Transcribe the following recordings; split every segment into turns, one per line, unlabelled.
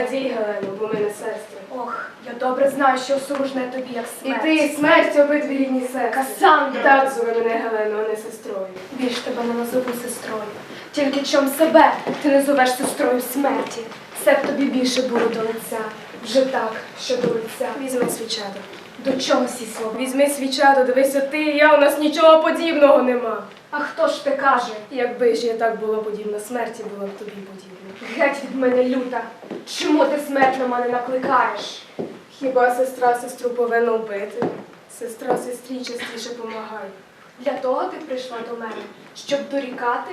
радій, Гелено, бо ми не сестри.
Ох, я добре знаю, що осоружне тобі, як
І
смерть.
ти, і смерть, обидві рідні сестри.
Кассандра!
Так зови мене Гелено, а не сестрою.
Більш тебе не назову сестрою. Тільки чом себе ти назовеш сестрою смерті. Все б тобі більше було до лиця. Вже так, що до лиця.
Візьми свічадо.
До чого всі слова?
Візьми свічадо, дивися ти, і я, у нас нічого подібного нема.
А хто ж те каже?
Якби ж я так була подібна смерті, була б тобі подібна.
Геть від мене люта. Чому ти смерть на мене накликаєш?
Хіба сестра сестру повинна вбити? Сестра сестрі частіше помагає.
Для того ти прийшла до мене, щоб дорікати?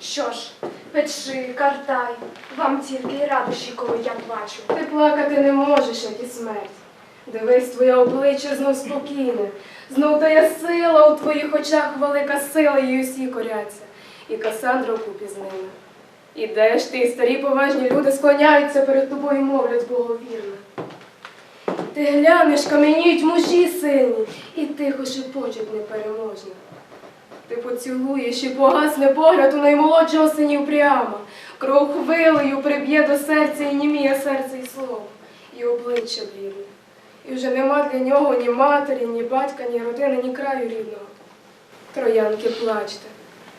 Що ж, печи, картай, вам тільки й радощі, коли я плачу.
Ти плакати не можеш, як і смерть. Дивись, твоє обличчя знов спокійне, знов тая сила у твоїх очах велика сила, і усі коряться, і Касандра вкупі з ними. І де ж ти, старі поважні люди склоняються перед тобою і мовлять боговірно. Ти глянеш, кам'яніють мужі сильні, і тихо шепочуть непереможно. Ти поцілуєш і погасне погляд у наймолодшого синів прямо, кров хвилею приб'є до серця і німіє серце і слово, і обличчя блідне. І вже нема для нього ні матері, ні батька, ні родини, ні краю рідного. Троянки плачте,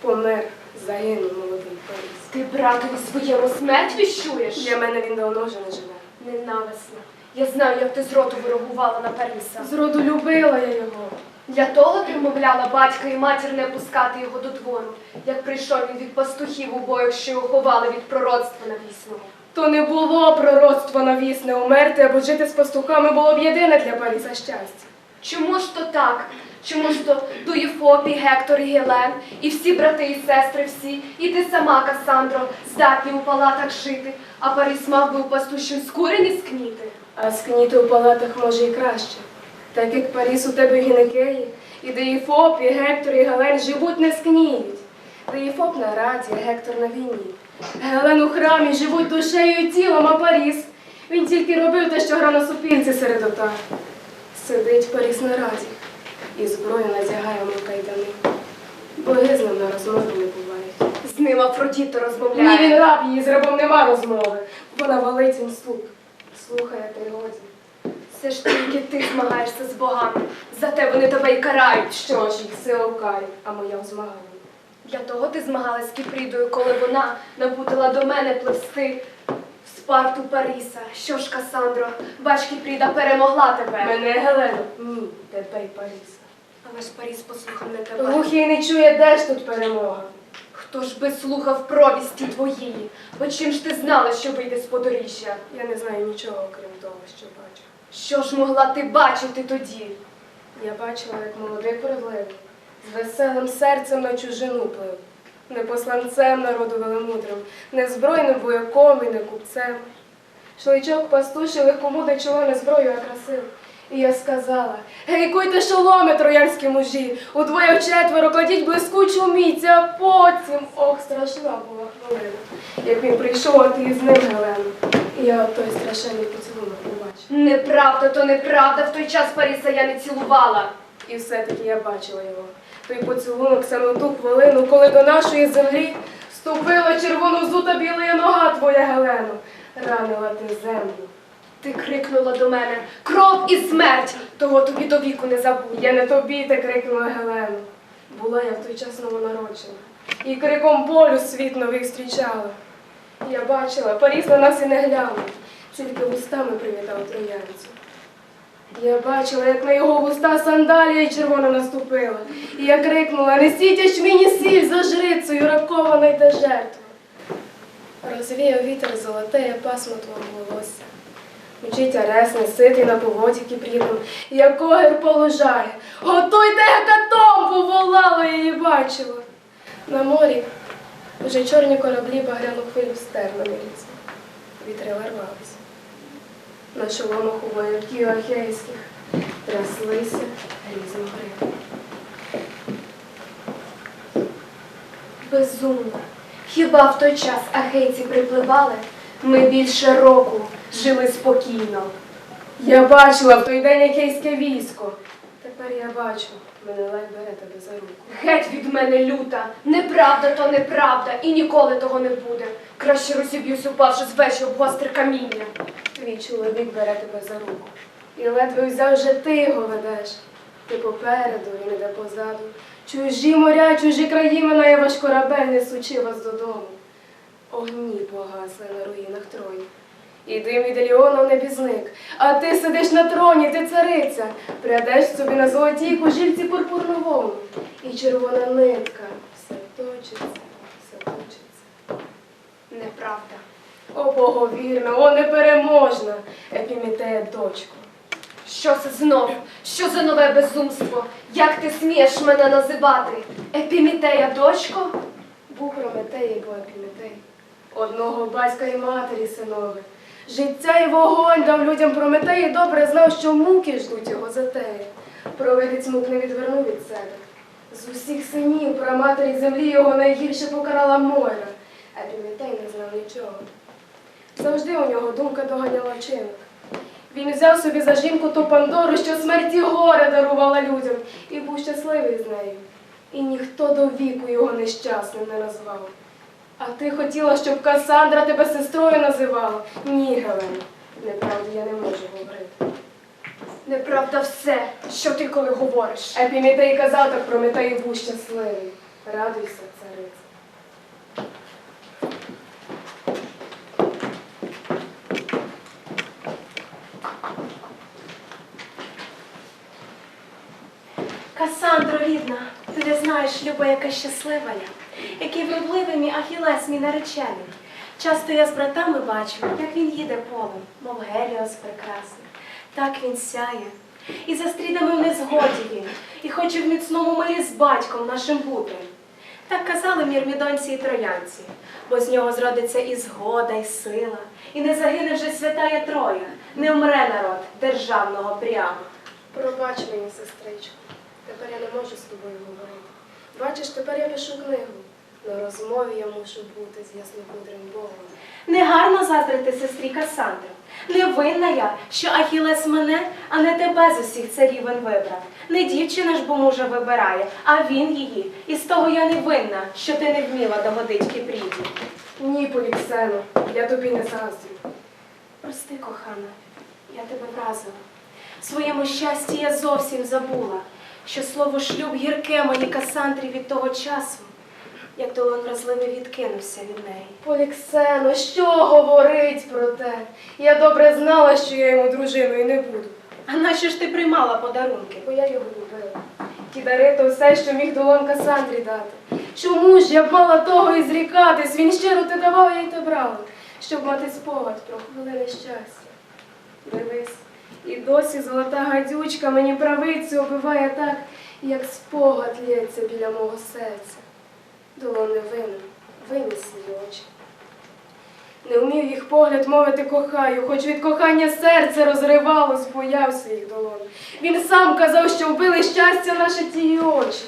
помер, загинув молодий Парис.
Ти братові своєму смерть віщуєш?
Для мене він давно вже не живе.
Ненависно. Я знаю, як ти з роту вирогувала на Паріса.
Зроду любила я його.
Для того ти вмовляла батька і матір не пускати його до двору, як прийшов він від пастухів у боях, що його ховали від пророцтва навісного.
То не було пророцтва навісне умерти або жити з пастухами було б єдине для Паріса щастя.
Чому ж то так? Чому ж то Дуєфоп, і Гектор, і Гелен, і всі брати і сестри всі, і ти сама, Касандро, здатні у палатах жити, а Паріс мав би у пастущій скурені скніти?
А скніти у палатах може і краще. Так як Паріс у тебе гінекеї, і Деїфоп, і Гектор, і Гален живуть не скніють. Деїфоп на раді, Гектор на війні. Гелен у храмі живуть душею і тілом, а Паріс. Він тільки робив те, що грав на супінці серед отар. Сидить Паріс на раді, і зброю надягає йому кайдани. Боги з ним на розмову не бувають.
З ним Афродіто
Ні,
розмовляє.
він раб, її з рабом нема розмови. Вона валить він слуг. Слухає, годі.
Це ж тільки ти змагаєшся з богами. Зате вони тебе й карають.
Що ж, їх сила карі, а моя в змаганні.
Для того ти змагалась з Кіпрідою, коли вона напутила до мене пливсти в Спарту Паріса. Що ж, Касандро, бач, Кіпріда перемогла тебе.
Мене Гелено? Ні, тебе й Паріса.
Але ж Паріс послухав не тебе.
Глухий не чує, де ж тут перемога.
Хто ж би слухав провісті твоєї? Бо чим ж ти знала, що вийде з подоріжжя?
Я не знаю нічого, крім того, що бачу.
Що ж могла ти бачити тоді?
Я бачила, як молодий приплив, з веселим серцем на чужину плив, не посланцем народу велемудрим, не збройним вояком і не купцем. Шличок пастуші легкомудрий чоло не зброю, а красив. І я сказала: Гей, куйте шоломи, троянські мужі, удвоє вчетверо кладіть блискучу міць, а потім, ох, страшна була хвилина. Як він прийшов, а ти з ним, Гелено. І я той страшенний поцілунок побачив.
Неправда, то неправда. В той час Паріса я не цілувала.
І все-таки я бачила його. Той поцілунок саме в ту хвилину, коли до нашої землі ступила червону зута білия нога твоя Гелено. Ранила ти землю.
Ти крикнула до мене кров і смерть, того тобі до віку не забуду.
Я не тобі ти крикнула Гелену. Була я в той час новонароджена. І криком болю світ нових зустрічала. Я бачила, Паріс на нас і не глянув, тільки вустами привітав троянцю. Я бачила, як на його вуста сандалія червона наступила. І я крикнула, несіть ячміні сіль за жрицею, ракована йде жертва. Розвіяв вітер золотеє пасмо твого волосся. Мчить Арес, не ситий на поводі кіпрідом, як огір полужає. Готуйте гекатомбу, волала її бачила. На морі вже чорні кораблі багряну хвилю стерли міліці. Вітри вирвалися. На шоломах у вояків ахейських тряслися грізно гриби.
Безумно. Хіба в той час агейці припливали? Ми більше року жили спокійно.
Я бачила в той день якейське військо. Тепер я бачу, мене ледь бере тебе за руку.
Геть від мене люта. Неправда то неправда, і ніколи того не буде. Краще розіб'юсь, упавши з вечі об гостре каміння.
Твій чоловік бере тебе за руку. І ледве взяв вже ти його ведеш. Ти попереду, він іде позаду. Чужі моря, чужі краї минає ваш корабель, несучи вас додому. Огні погасли на руїнах Трої. І дим від Еліона небі зник. А ти сидиш на троні, ти цариця, прядеш собі на золотій кожільці пурпурну вовну. І червона нитка все точиться, все точиться.
Неправда.
О, боговірна, о, непереможна, Епімітея, дочко.
Що це знов? Що за нове безумство? Як ти смієш мене називати? Епімітея, дочко?
Був Прометей був Епімітей. Одного батька і матері синове. Життя і вогонь дав людям Прометей і добре знав, що муки ждуть його затеї. Провидець мук не відвернув від себе. З усіх синів праматері землі його найгірше покарала Мойра. Епімітей не знав нічого. Завжди у нього думка доганяла вчинок. Він взяв собі за жінку ту Пандору, що смерті горе дарувала людям, і був щасливий з нею. І ніхто до віку його нещасним не назвав. А ти хотіла, щоб Касандра тебе сестрою називала? Ні, Гелена, неправду я не можу говорити.
Неправда все, що ти коли говориш.
Епімітей казав так про Метей був щасливий. Радуйся, цариця.
Касандро, рідна, ти не знаєш, люба, яка щаслива я, який вродливий мій Ахілес, мій наречений. Часто я з братами бачу, як він їде полем, мов Геліос прекрасний. Так він сяє. І за стрідами в незгоді він, і хоче в міцному мирі з батьком нашим бути. Так казали мірмідонці і троянці, бо з нього зродиться і згода, і сила, і не загине вже святая Троя, не вмре народ державного прямо.
Пробач мені, сестричко. Тепер я не можу з тобою говорити. Бачиш, тепер я пишу книгу. На розмові я мушу бути з яснокудрим Богом.
Негарно заздрити сестрі Касандри. Не винна я, що Ахілес мене, а не тебе з усіх царівен вибрав. Не дівчина ж бо мужа вибирає, а він її. І з того я не винна, що ти не вміла догодить Кіпріді.
Ні, Поліксено, я тобі не заздрю.
Прости, кохана, я тебе вразила. Своєму щасті я зовсім забула, що слово шлюб гірке моїй Касандрі від того часу, як долон вразливий відкинувся від неї.
Поліксено, що говорить про те? Я добре знала, що я йому дружиною не буду,
А нащо ж ти приймала подарунки?
бо я його любила. Ті дари то все, що міг долон Касандрі дати. Чому ж я б мала того і зрікатись? Він щиро те давав, я й те брала, щоб мати спогад про хвилини щастя. Дивись, і досі золота гадючка мені правицю обиває так, як спогад лється біля мого серця. Долон не винен, виніс її очі. Не вмів їх погляд мовити кохаю, хоч від кохання серце розривалось, боявся їх долон. Він сам казав, що вбили щастя наше ті очі,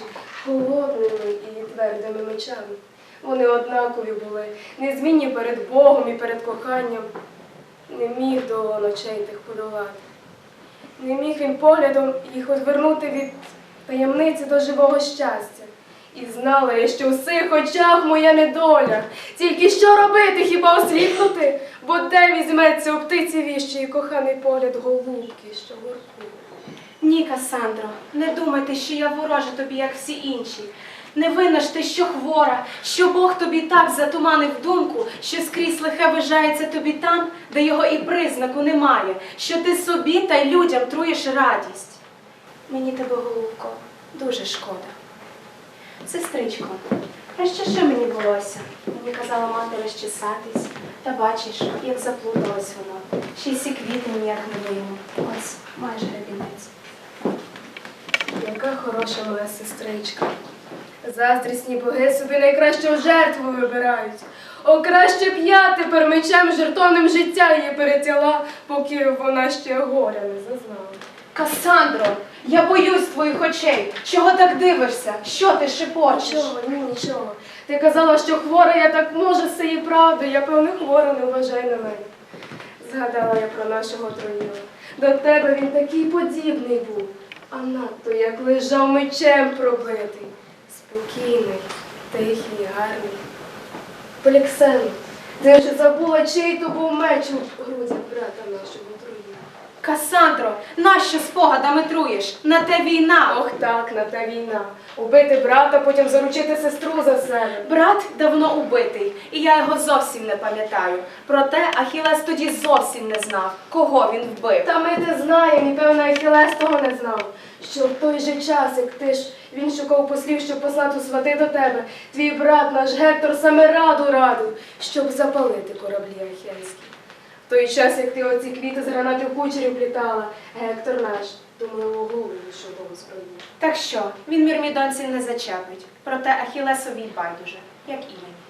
холодними і твердими мечами. Вони однакові були, незмінні перед Богом і перед коханням. Не міг долон очей тих подолати. Не міг він поглядом їх одвернути від таємниці до живого щастя. І знала я, що в цих очах моя недоля. Тільки що робити, хіба осліпнути? Бо де візьметься у птиці віщий коханий погляд голубки, що воркує.
Ні, Касандро, не думайте, що я ворожа тобі, як всі інші. Не винна ж ти, що хвора, що Бог тобі так затуманив думку, що скрізь лихе вижається тобі там, де його і признаку немає, що ти собі та й людям труєш радість. Мені тебе, голубко, дуже шкода. Сестричко, розчеши мені волосся. Мені казала мати розчесатись. Та бачиш, як заплуталось воно. Ще й сі квіти ніяк не вийму. Ось, маєш гребінець.
Яка хороша моя сестричка. Заздрісні боги собі найкращу жертву вибирають. О, краще б я тепер мечем жертовним життя її перетяла, поки вона ще горя не зазнала.
Касандро, я боюсь твоїх очей. Чого так дивишся? Що ти шепочеш?
Нічого, ні, нічого. Ти казала, що хвора я так може з цієї правди. Я певне хвора, не вважай на мене. Згадала я про нашого троїла. До тебе він такий подібний був. а надто як лежав мечем пробитий, спокійний, тихий, гарний. Поліксено, ти ж забула, чий то був меч у грудях брата нашого труїв.
Касандро, нащо спогадами труєш? На те війна.
Ох так, на та війна. Убити брата, потім заручити сестру за себе.
Брат давно убитий, і я його зовсім не пам'ятаю. Проте Ахілес тоді зовсім не знав, кого він вбив.
Та ми те знаємо, і певно Ахілес того не знав. Що в той же час, як ти ж він шукав послів, щоб послати свати до тебе, твій брат наш Гектор саме раду радив, щоб запалити кораблі ахейські. В той час, як ти оці квіти з гранатів кучерів плітала, Гектор наш думливо голову до зброї.
Так що, він мірмідонців не зачепить. Проте Ахілесові байдуже, як і мені.